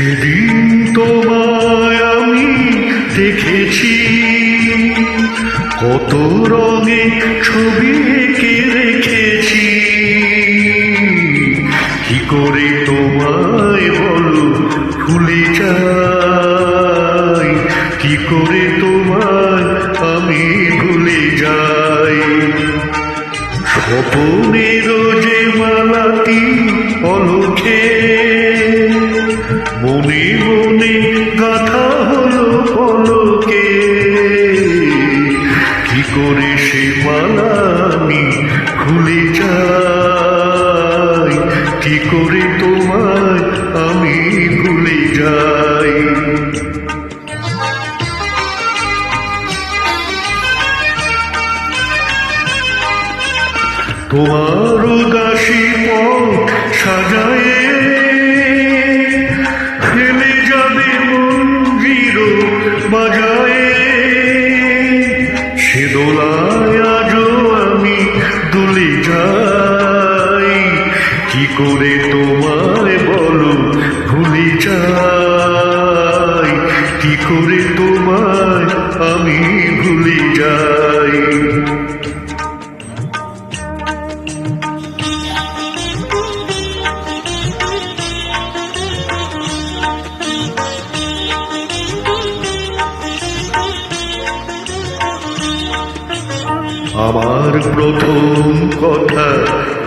সেদিন তোমায় আমি দেখেছি। কত রঙে ছবি এঁকে রেখেছি। কি করে তোমায় বলো ভুলে যাই? কি করে তোমায় আমি ভুলে যাই? স্বপনের যে মালাটি অলখে মনে গাথা হলো পলকে। কি করে সে মালা আমি ভুলে যাই কি করে তোমায় আমি ভুলে যাই? তোমার উদাসী পথ সাজায়ে কি করে তোমায় বলো? ভুলে যাই। কি করে তোমায় আমি ভুলে যাই? আমার প্রথম কথা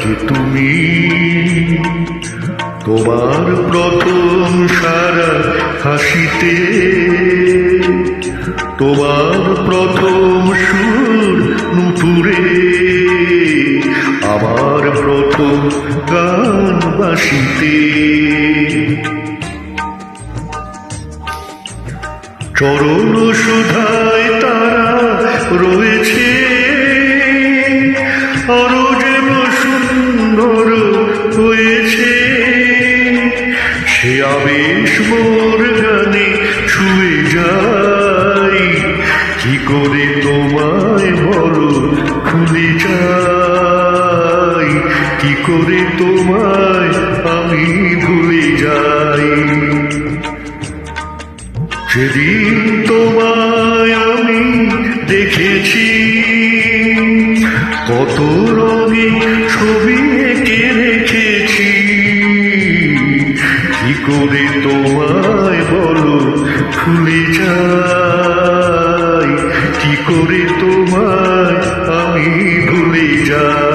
যে তুমি তোমার প্রথম সারা হাসিতে, তোমার প্রথম সুর নুপুরে, আমার প্রথম গান বাসিতে। চরণ সুধায় তারা রয়েছে আবেশ ছুঁয়ে যাই। কি করে তোমায় বলো, খুলে যাই। কি করে তোমায় আমি ভুলে যাই। সেদিন তোমায় আমি দেখেছি, কত রঙে ছবি ভুলে যাই কি করে তোমায় আমি ভুলে যাই?